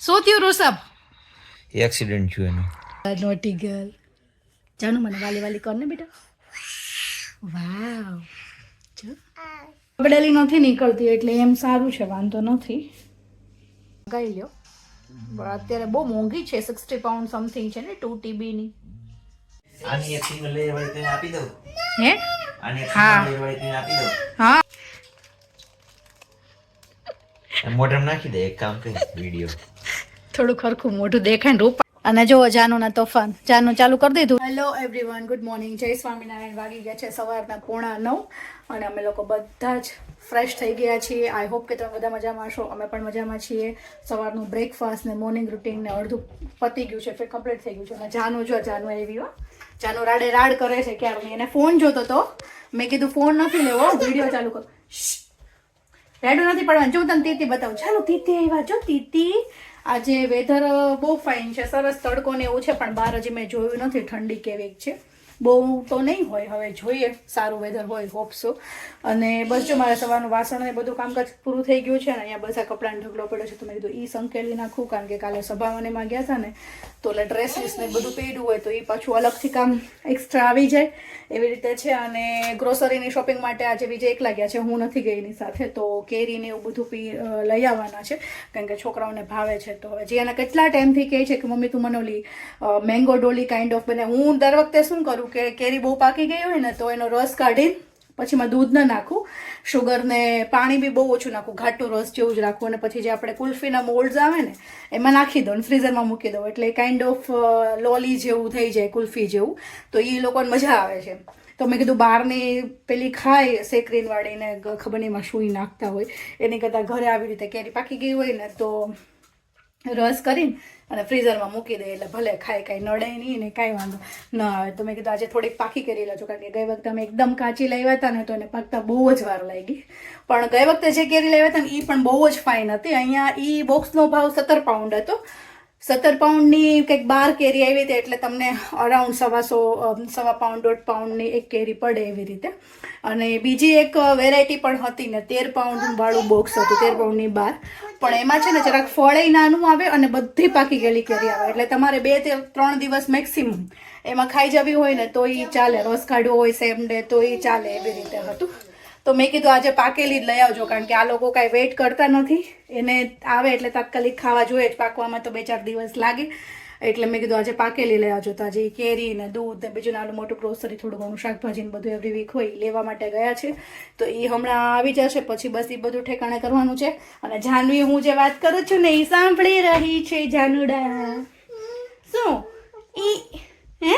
શું થયું ઋષભ. એક્સિડન્ટ થયું એનું. નોટી ગર્લ જાનું મને વાલી વાલી કર ને બેટા? વાવ જો. બગડેલી નથી નીકળતી એટલે એમ સારું છે વાંધો નથી. ગાઈ લ્યો. પણ અત્યારે બહુ મોંઘી છે સિક્સટી પાઉન્ડ સમથિંગ છે ને ટુ ટીબીની આની એક સિંગલ લેયર વાળી તેને આપી દઉં? હે? આની એક હા. સિંગલ લેયર વાળી તેને આપી દઉં? હા. મોઢામાં નાખી દે એક કામ કરી વીડિયો થોડું ખરખું મોઢું દેખાય ને રૂપા. અને જો જાનુના તોફાન. જાનું ચાલુ કરી દીધું. હેલો એવરીવન ગુડ મોર્નિંગ જય સ્વામિનારાયણ. વાગી ગયા છે સવારના પોણા નવ અને અમે લોકો બધા જ ફ્રેશ થઈ ગયા છીએ. આઈ હોપ કે તમે બધા મજામાં છો અમે પણ મજામાં છીએ. સવારનું બ્રેકફાસ્ટ ને મોર્નિંગ રૂટીન ને અડધું પતી ગયું છે. કમ્પ્લીટ થઈ ગયું છે. અને જાનું જો જાનું આવી હો. જાનું રાડે રાડ કરે છે ક્યારની? એને ફોન જોતો તો મેં કીધું ફોન નથી લેવો. વીડિયો ચાલુ કર. રેડું નથી પડવાનું. જો હું તને તીતી બતાવું. ચાલો તીતી આવ્યા. જો તીતી. આજે વેધર બહુ ફાઇન છે. સરસ તડકો ને એવું છે, પણ બહાર હજી મેં જોયું નથી ઠંડી કેવી છે. બહુ તો નહીં હોય, હવે જોઈએ. સારું વેધર હોય હોપસો અને બસ જો મારે સવારનું વાસણ ને બધું કામકાજ પૂરું થઈ ગયું છે ને, અહીંયા બધા કપડાનો ઢગલો પડ્યો છે, તો મેં કીધું એ સંકેલી નાખું, કારણ કે કાલે સભામાં એમાં ગયા હતા ને, તો એટલે ડ્રેસીસ ને બધું પહેર્યું હોય, તો એ પાછું અલગથી કામ એક્સ્ટ્રા આવી જાય. એવી રીતે છે, અને ગ્રોસરીની શોપિંગ માટે આજે બીજે એકલા ગયા છે, હું નથી ગઈ એની સાથે, તો કેરીને એવું બધું પી લઈ આવવાના છે, કારણ કે છોકરાઓને ભાવે છે. તો હવે જે એના કેટલા ટાઈમથી કહે છે કે, મમ્મી, તું મને ઓલી મેંગો ડોલી કાઇન્ડ ઓફ બને. હું દર વખતે શું કરું? કે કેરી બહુ પાકી ગઈ હોય ને તો એનો રસ કાઢી પછી એમાં દૂધ ન નાખું. શુગરને પાણી બી બહુ ઓછું નાખું. ઘાટું રસ જેવું જ રાખું. અને પછી જે આપણે કુલ્ફીના મોલ્ડ્સ આવે ને, એમાં નાખી દઉં ફ્રીઝરમાં મૂકી દઉં. એટલે કાઇન્ડ ઓફ લોલી જેવું થઈ જાય, કુલ્ફી જેવું. તો એ લોકોને મજા આવે છે. તો મેં કીધું બહારની પેલી ખાય સેકરીન વાળીને ગ- ખબર નહીં એમાં શું નાખતા હોય. એની કરતાં ઘરે આવી રીતે કેરી પાકી ગઈ હોય ને તો રસ કરીને અને ફ્રીઝરમાં મૂકી દે એટલે ભલે ખાય કાંઈ નડે નહીં ને કાંઈ વાંધો ન આવે. તો મેં કીધું આજે થોડીક પાકી કરી લેજો કારણ કે ગઈ વખતે અમે એકદમ કાચી લાવ્યા હતા ને તો એને પાકતા બહુ જ વાર લાગી. પણ ગઈ વખતે જે કેરી લાવ્યા હતા ને એ પણ બહુ જ ફાઇન હતી. અહીંયા એ બોક્સનો ભાવ સત્તર પાઉન્ડ હતો. સત્તર પાઉન્ડની કંઈક બાર કેરી આવી હતી એટલે તમને અરાઉન્ડ સવાસો સો સવા પાઉન્ડ દોઢ પાઉન્ડની એક કેરી પડે એવી રીતે. અને બીજી એક વેરાયટી પણ હતી ને, તેર પાઉન્ડ વાળું બોક્સ હતું, તેર પાઉન્ડની બાર. પણ એમાં છે ને જરાક ફળે નાનું આવે અને બધી પાકી ગયેલી કેરી આવે. એટલે તમારે બે તે ત્રણ દિવસ મેક્સિમમ એમાં ખાઈ જવી હોય ને, તો એ ચાલે. રસ કાઢવો હોય સેમ ડે તો એ ચાલે એવી રીતે હતું. તો મેં કીધું આજે પાકેલી જ લઈ આવજો કારણ કે આ લોકો કાંઈ વેઇટ કરતા નથી. એને આવે એટલે તાત્કાલિક ખાવા જોઈએ જ પાકવામાં તો બે ચાર દિવસ લાગે. એટલે મેં કીધું આજે પાકેલી લઈ આવજો. તો આજે કેરી ને દૂધ ને બીજું નાનું મોટું ગ્રોસરી થોડું ઘણું શાકભાજી ને બધું એવરી વીક હોય લેવા માટે ગયા છે. તો એ હમણાં આવી જશે પછી બસ એ બધું ઠેકાણે કરવાનું છે. અને જાનવી હું જે વાત કરું છું ને એ સાંભળી રહી છે જાનુડા. શું? ઈ હે?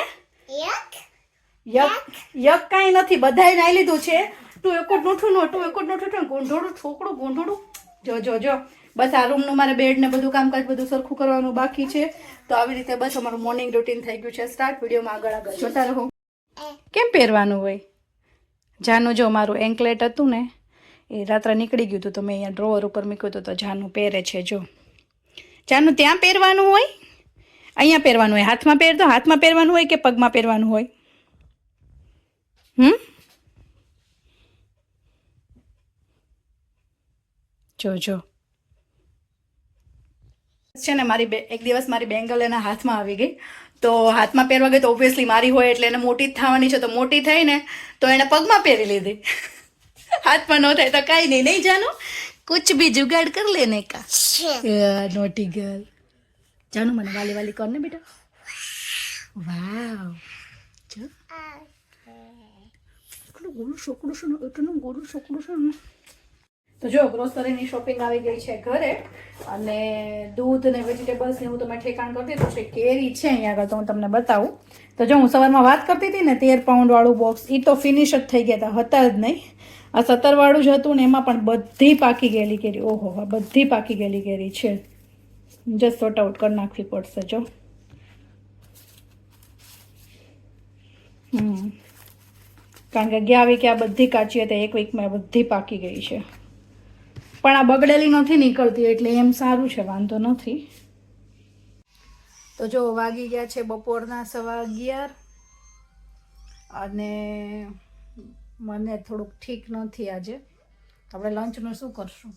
યક. યક કાંઈ નથી બધાએ નાઈ લીધું છે. તું એક જ નોઠું નો તું એક જ નોઠું ઠું ગોંઢોડું છોકરું ગોંઢોડું જો જો જો. બસ આ રૂમનું મારે બેડ ને બધું કામકાજ બધું સરખું કરવાનું બાકી છે. તો આવી રીતે બસ અમારું મોર્નિંગ રૂટીન થઈ ગયું છે. સ્ટાર્ટ વિડીયોમાં આગળ આગળ જોતા રહો. કેમ પહેરવાનું હોય? જાનું જો મારું એન્કલેટ હતું ને, એ રાત્રે નીકળી ગયું હતું તો મેં અહીંયા ડ્રોવર ઉપર મૂક્યું હતું તો જાનું પહેરે છે, જો. જાનું ત્યાં પહેરવાનું હોય? અહીંયા પહેરવાનું હોય? હાથમાં પહેરતો? હાથમાં પહેરવાનું હોય કે પગમાં પહેરવાનું હોય? હમ? જો જો છે ને મારી બે એક દિવસ મારી બેંગલ એના હાથમાં આવી ગઈ. તો હાથમાં પહેરવા ગઈ તો ઓબ્વિયસલી મારી હોય એટલે એને મોટી જ થવાની છે. તો મોટી થઈ ને તો એને પગમાં પહેરી લીધી. હાથમાં ન થાય તો કાંઈ નહીં. નહીં જાનું? કુછ ભી જુગાડ કર લેને કા. નોટી ગર્લ જાનું મને વાલી વાલી કર ને બેટા? વાવ. જો. એટલું ગોરું છોકરું છે ને એટલું ગોરું છોકરું છે ને. તો જો ગ્રોસરીની શોપિંગ આવી ગઈ છે ઘરે અને દૂધ ને વેજીટેબલ્સ ને હું તમે ઠેકાણ કરતી તો છે. કેરી છે અહીંયા આગળ તો હું તમને બતાવું. તો જો, હું સવારમાં વાત કરતી હતી ને, તેર પાઉન્ડવાળું બોક્સ એ તો ફિનિશ જ થઈ ગયા હતા હતા જ નહીં. આ સત્તરવાળું જ હતું ને, એમાં પણ બધી પાકી ગયેલી કેરી. ઓહો બધી પાકી ગયેલી કેરી છે. જસ્ટ સોર્ટ આઉટ કરી નાખવી પડશે, જો. હમ. કારણ કે ગયા વીકે આ બધી કાચી હતી, એક વીકમાં બધી પાકી ગઈ છે. પણ આ બગડેલી નથી નીકળતી એટલે એમ સારું છે વાંધો નથી. તો જો વાગી ગયા છે બપોરના સવા અગિયાર અને મને થોડુંક ઠીક નથી આજે. આપણે લંચનું શું કરશું?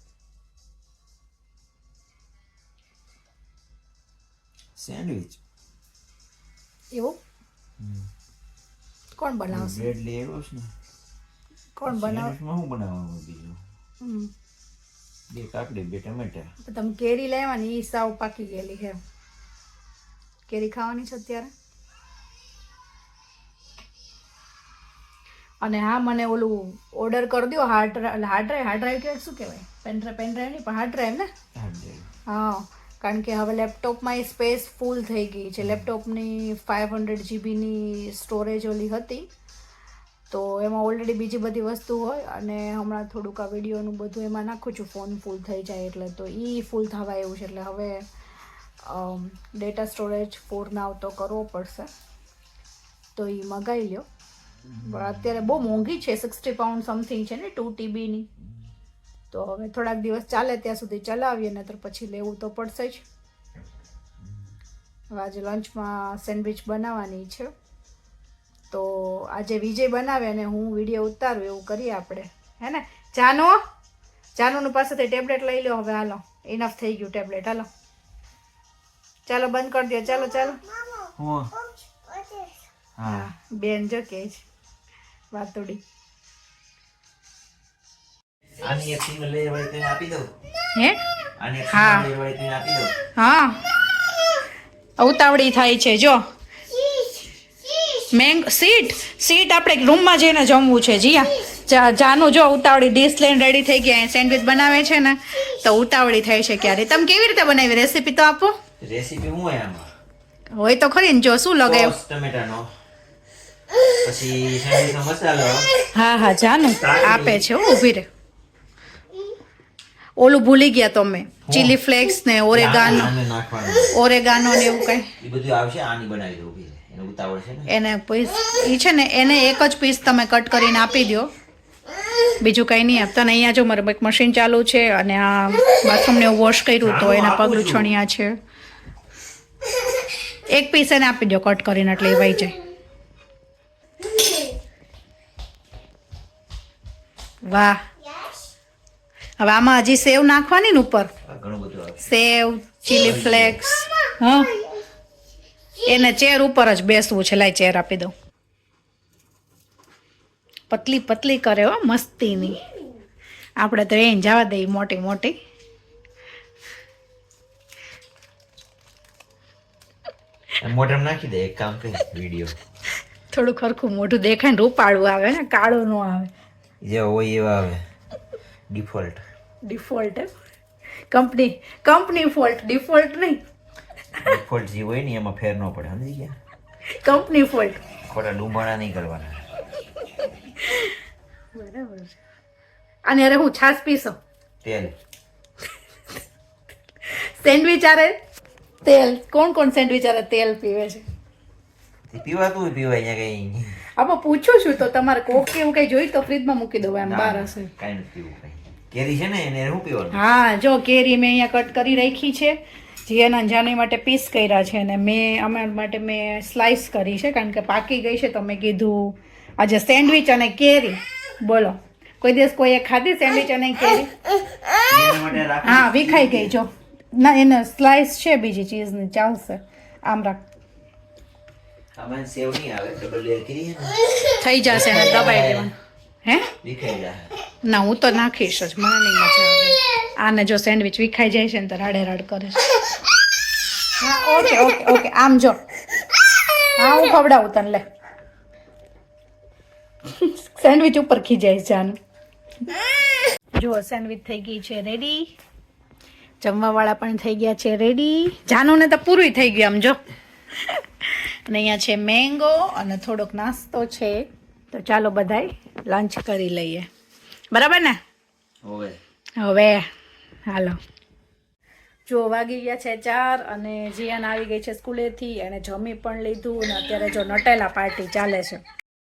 સેન્ડવિચ. એવું? કોણ બનાવશે? બ્રેડ લઈ આવ્યો છે કોણ બનાવ શું બનાવવાનું બીજું? હમ. બે કાકડી બે ટમેટા. તમે કેરી લેવાની એ સાવ પાકી ગયેલી છે. કેરી ખાવાની છે અત્યારે? અને હા મને ઓલું ઓર્ડર કરી દો hard hard drive hard drive કે શું કહેવાય? પેન ડ્રાઈવ પેન ડ્રાઈવ નહીં પણ હાર્ડ ડ્રાઈવ ને? હા કારણ કે હવે લેપટોપમાં એ સ્પેસ ફૂલ થઈ ગઈ છે. લેપટોપની ફાઇવ હંડ્રેડ જીબીની સ્ટોરેજ ઓલી હતી. તો એમાં ઓલરેડી બીજી બધી વસ્તુ હોય અને હમણાં થોડુંક આ વિડીયોનું બધું એમાં નાખું છું ફોન ફૂલ થઈ જાય એટલે તો એ ફૂલ થવા એવું છે. એટલે હવે ડેટા સ્ટોરેજ ફોર નાવ તો કરવો પડશે. તો એ મગાવી લ્યો. પણ અત્યારે બહુ મોંઘી છે સિક્સટી પાઉન્ડ સમથિંગ છે ને ટુ ટીબીની તો હવે થોડાક દિવસ ચાલે ત્યાં સુધી ચલાવીએ, નહીતર પછી લેવું તો પડશે જ. આજે લંચમાં સેન્ડવિચ બનાવવાની છે. તો આજે વિજય બનાવે અને હું વીડિયો ઉતારું એવું કરીએ આપણે. હે ને? જાનો જાનુનું પાસેથી ટેબ્લેટ લઈ લો હવે હાલો. ઇનફ થઈ ગયું ટેબ્લેટ હાલો. ચાલો બંધ કરી દો ચાલો ચાલો. હા? બેન જો કે છે. વાતોડી આની એક સિંગલ લેયર વાળી તેને આપી દઉં? હે? આની એક હા. સિંગલ લેયર વાળી તેને આપી દઉં? હા. ઉતાવળી થાય છે જો. મેંગ સીટ. સીટ આપણે રૂમમાં જઈને જમવું છે. જીયા જાનું જો ઉતાવળી ડીશ લઈને રેડી થઈ ગયા સેન્ડવિચ બનાવે છે ને તો ઉતાવળી થાય છે ક્યારે? તમે કેવી રીતે બનાવી રેસીપી તો આપો? રેસીપી હું હોય આમાં? હોય તો ખરી ને જો શું લગાવ્યું? ટમેટાનો પછી મસાલો. હા હા જાનું. આપે છે ઊભી રે ઓલું ભૂલી ગયા તમે. ચીલી ફ્લેક્સ ને ઓરેગાનો ઓરેગાનો ને એવું કઈ. બધું આવશે આની બનાવી દઉં એને ઉતાવળ છે ને? એને પીસ એ છે ને એને એક જ પીસ તમે કટ કરીને આપી દો બીજું કંઈ નહીં આપતા. ને અહીંયા જો મારું એક મશીન ચાલુ છે અને આ બાથરૂમને વોશ કર્યું તો એના પગ છણિયા છે. એક પીસ એને આપી દો કટ કરીને એટલે એ વહી જાય. વાહ. હવે આમાં હજી સેવ નાખવાની ને ઉપર? સેવ ચીલી ફ્લેક્સ હા? એને ચેર ઉપર જ બેસવું છે. લાય ચેર આપી દઉં. પતલી પતલી કરે હો મસ્તીની. આપણે તો એને જવા દઈએ મોટી મોટી. આ નાખી દે એક કામ કરી વિડિયો થોડું ખરખું મોઢું દેખાય ને રૂપાળું આવે ને કાળું ન આવે. જે હોય એવા આવે. Default default company company fault default નહીં. ડિફોલ્ટ જે હોય ને એમાં ફેર ન પડે સમજી ગયા? કંપની ફોલ્ટ ખોટા ડુંબાણા નહીં કરવાના. બરાબર અને અરે હું છાશ પીશો. તેલ. સેન્ડવિચ આરે તેલ. કોણ કોણ સેન્ડવિચ આરે તેલ પીવે છે? પીવાતું પીવાય અહીંયા કઈ. આપણે પૂછું છું તો તમારે કોક કે એવું કઈ જોઈ તો ફ્રીજમાં મૂકી દઉં એમ બાર હશે. કાંઈ નથી પીવું કેરી છે ને એને હું પીવાનું. હા જો કેરી મેં અહીંયા કટ કરી રાખી છે જીયાના અંજાની માટે પીસ કર્યા છે અને મેં અમારા માટે મેં સ્લાઇસ કરી છે કારણ કે પાકી ગઈ છે તો મેં કીધું આજે સેન્ડવિચ અને કેરી. બોલો કોઈ દિવસ કોઈએ ખાધી સેન્ડવિચ અને કેરી? એના માટે રાખ હા વિખાઈ ગઈ જો. ના એને સ્લાઇસ છે બીજી ચીઝની ચાલશે. આમ રાખ. આમાં સેવ નહીં આવે ડબલ લેયર કરી ને. થઈ જશે એને દબાઈ દેવાનું. હે? વિખાઈ જાય ના, હું તો નાખીશ જ. મને નહીં મજા આવે. આને જો સેન્ડવિચ વિખાઈ જાય છે ને તો રાડે રાડ કરે છે. હા, ઓકે ઓકે ઓકે, આમ જો. હા, હું ખવડાવું તને, લે. સેન્ડવિચ ઉપર ખીજાઈશ જાન જુઓ સેન્ડવિચ થઈ ગઈ છે રેડી. જમવાવાળા પણ થઈ ગયા છે રેડી. જાનુને તો પૂરી થઈ ગયું આમ જો. અને અહીંયા છે મેંગો અને થોડોક નાસ્તો છે. તો ચાલો બધાય લંચ કરી લઈએ. બરાબર ને? હવે. હવે હાલો. જો વાગી ગયા છે ચાર અને જીયાન આવી ગઈ છે સ્કૂલેથી એને જમી પણ લીધું અને અત્યારે જો નટેલા પાર્ટી ચાલે છે.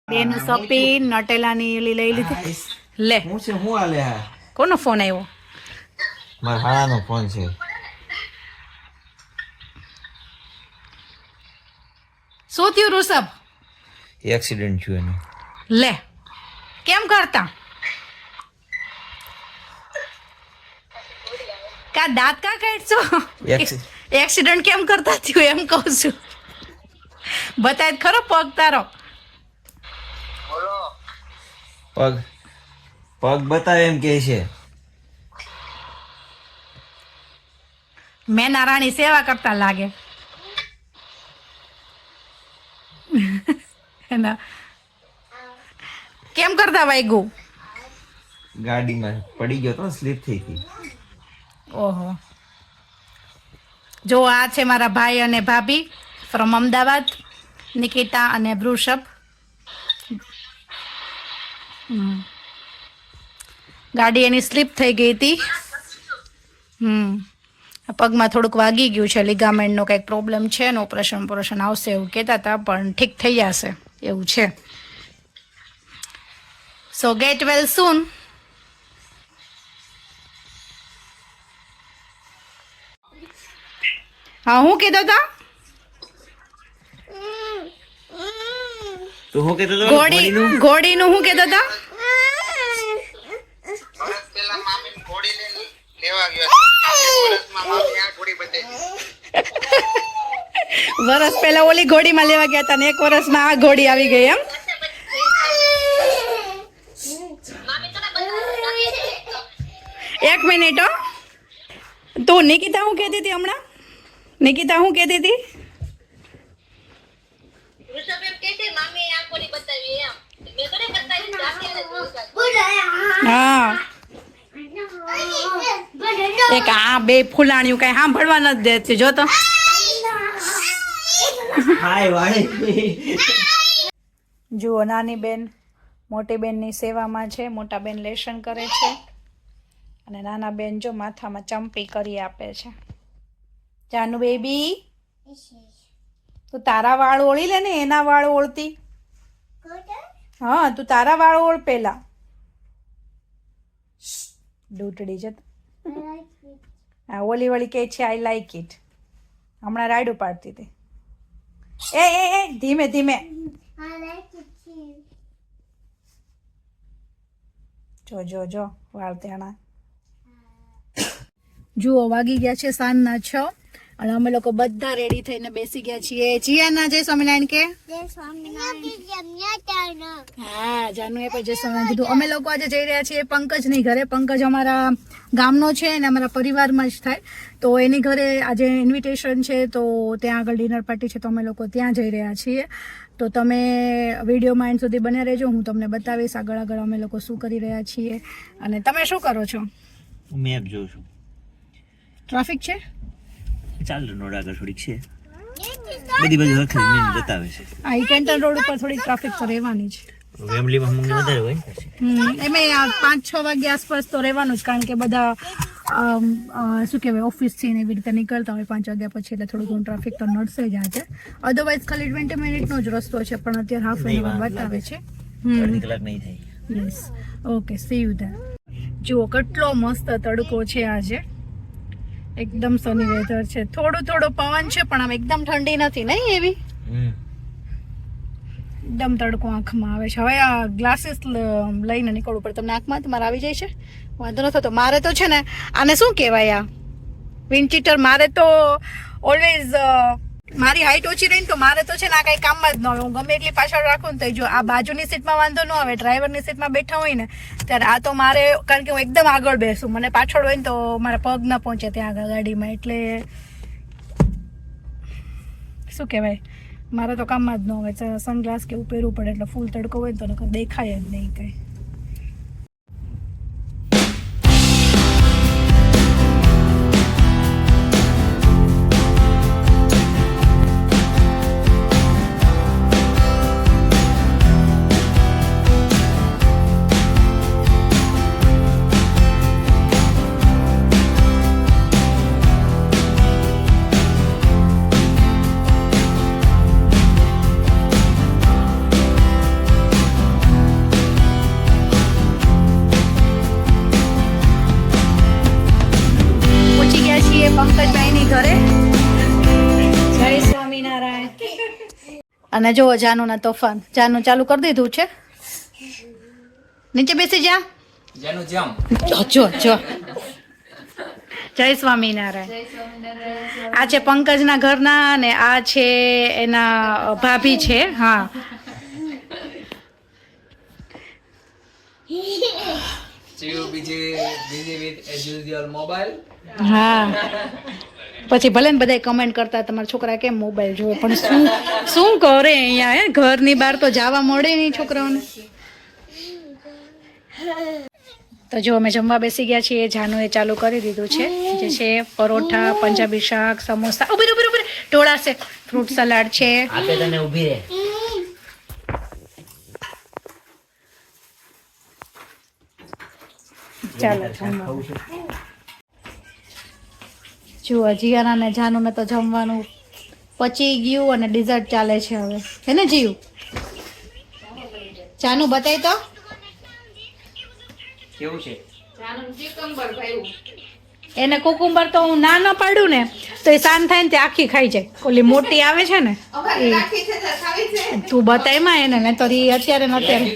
બેન સપી નટેલાની લઈ લીધી. લે. હું છે હું આલે કોનો ફોન આવ્યો? મારા હાળાનો ફોન છે. શું થયું ઋષભ? એક્સિડન્ટ થયું એનો. લે કેમ કરતા? કા દાંત કા કાઢશો? એક્સિડન્ટ કેમ કરતા થયું એમ કહું છું. બતાય ખરો પગ તારો. પગ. પગ બતાવે એમ કે છે. મેં નારાયણી સેવા કરતા લાગે. એના. કેમ કરતા વાગ્યું ગાડીમાં પડી ગયો તો સ્લીપ થઈ ગઈ. ઓહો. જો આ છે મારા ભાઈ અને ભાભી ફ્રોમ અમદાવાદ, નિકિતા અને વૃષભ. ગાડી એની સ્લીપ થઈ ગઈ હતી. હમ. પગમાં થોડુંક વાગી ગયું છે લિગામેન્ટનો કંઈક પ્રોબ્લેમ છે ને ઓપરેશન ઓપરેશન આવશે એવું કહેતા હતા, પણ ઠીક થઈ જશે એવું છે. સો ગેટ વેલ સૂન હા હું કીધો તો તું હું કહેતો તો ઘોડી ઘોડીનું? ઘોડીનું હું કીધો તો ઘોડી લેવા ગયો ઘોડી વરસ પહેલા ઓલી ઘોડીમાં લેવા ગયા હતા ને એક વર્ષમાં આ ઘોડી આવી ગઈ એમ. એક મિનિટ હો. તું નિકિતા હું કહેતી હતી હમણાં? નિકિતા હું કહેતી હતી? હા. એક આ બે ફૂલાણિયું કઈ સાંભળવા નથી દેતી જો તો. જુઓ નાની બેન મોટી બેનની સેવામાં છે મોટા બેન લેશન કરે છે. અને નાના બેન જો માથામાં ચંપી કરી આપે છે. જાનુ બેબી? તું તારા વાળ ઓળી લે ને એના વાળ ઓળતી. હા તું તારા વાળ ઓળ પેલા. ડૂટડી જત. હા ઓલી વળી કહે છે આઈ લાઈક ઇટ હમણાં રાઈડ ઉપાડતી હતી. એ એ એ ધીમે ધીમે. જો જો જો વાળ ત્યાંના જુઓ વાગી ગયા છે સાંજના છ. અને અમે લોકો બધા રેડી થઈને બેસી ગયા છીએ. જીયાના જય સ્વામિનારાયણ કે? હા જાનુ એ પણ જય સ્વામિનારાયણ કીધું. અમે લોકો આજે જઈ રહ્યા છીએ પંકજ નહીં ઘરે. પંકજ અમારા ગામનો છે અને અમારા પરિવારમાં જ થાય. તો એની ઘરે આજે ઇન્વિટેશન છે તો ત્યાં આગળ ડિનર પાર્ટી છે તો અમે લોકો ત્યાં જઈ રહ્યા છીએ. તો તમે વિડીયોમાં એન્ડ સુધી બન્યા રહેજો. હું તમને બતાવીશ આગળ આગળ અમે લોકો શું કરી રહ્યા છીએ. અને તમે શું કરો છો? મેપ જોઉં છું. ટ્રાફિક છે? ચાલ નોડ આગળ થોડીક છે. બધી બાજુ હરખી મેન બતાવે છે. આ ઇકેન્ટન રોડ ઉપર થોડી ટ્રાફિક તો રહેવાની છે. વેમલીમાં અમને વધારે હોય એમાં આ પાંચ છ વાગ્યા આસપાસ તો રહેવાનું જ કારણ કે બધા શું કહેવાય ઓફિસથી ને એવી રીતે નીકળતા હોય પાંચ વાગ્યા પછી એટલે થોડું ઘણું ટ્રાફિક તો નડશે જ આજે. અધરવાઇઝ ખાલી ટ્વેન્ટી મિનિટનો જ રસ્તો છે પણ અત્યારે હાફ એન અવર બતાવે છે. અડધી કલાક નહીં થાય. Yes okay see you there જુઓ કેટલો મસ્ત તડકો છે આજે. એકદમ સની વેધર છે. થોડું થોડો પવન છે પણ આમ એકદમ ઠંડી નથી નહીં એવી? એકદમ તડકો આંખમાં આવે છે. હવે આ ગ્લાસીસ લઈને નીકળવું પડે. તમને આંખમાં તમારે આવી જાય છે? વાંધો ન થતો મારે તો છે ને આને શું કહેવાય આ? વિન્ચીટર મારે તો ઓલવેઝ મારી હાઈટ ઓછી રહીને તો મારે તો છે ને આ કઈ કામમાં જ ન આવે હું ગમે એટલી પાછળ રાખું ને તો જો આ બાજુની સીટમાં વાંધો ન આવે, ડ્રાઈવરની સીટમાં બેઠા હોય ને, ત્યારે આ તો મારે, કારણ કે હું એકદમ આગળ બેસું. મને પાછળ હોય ને તો મારા પગ ન પહોંચે ત્યાં આગળ ગાડીમાં. એટલે શું કહેવાય? મારે તો કામમાં જ ન હોય. સનગ્લાસ કે એવું પહેરવું પડે, એટલે ફૂલ તડકો હોય ને તો દેખાય જ નહીં કંઈ. અને જો જાનુના તોફાન. જાનુ ચાલુ કરી દીધું છે? નીચે બેસી જા. જાનુ જામ. જો જો જો. જય સ્વામિનારાયણ. આ છે પંકજના ઘરના અને આ છે એના ભાભી છે હા. You busy with as use your mobile હા. પછી ભલે ને બધા કમેન્ટ કરતા તમારા છોકરા કેમ મોબાઈલ જોવે પણ શું શું કરે અહીંયા હે? ઘરની બહાર તો જવા મળે નહીં છોકરાઓને. તો જો અમે જમવા બેસી ગયા છીએ જાનુએ ચાલુ કરી દીધું છે. જે છે પરોઠા પંજાબી શાક સમોસા ઊભી ઊભી ઊભી ઢોળા છે ફ્રૂટ સલાડ છે. આપે તને ઊભી રહે. ચાલો જમવા. જુઓ જીયાના ને જાનુને તો જમવાનું પચી ગયું અને ડિઝર્ટ ચાલે છે હવે. હે ને જીવ જાનુ બતાવી તો. કેવું છે? એને કુકુંબર તો હું ના ના પાડું ને તો એ શાંત થાય ને તે આખી ખાઈ જાય. ઓલી મોટી આવે છે ને તું બતાયમાં એને ને તો અત્યારે અત્યારે?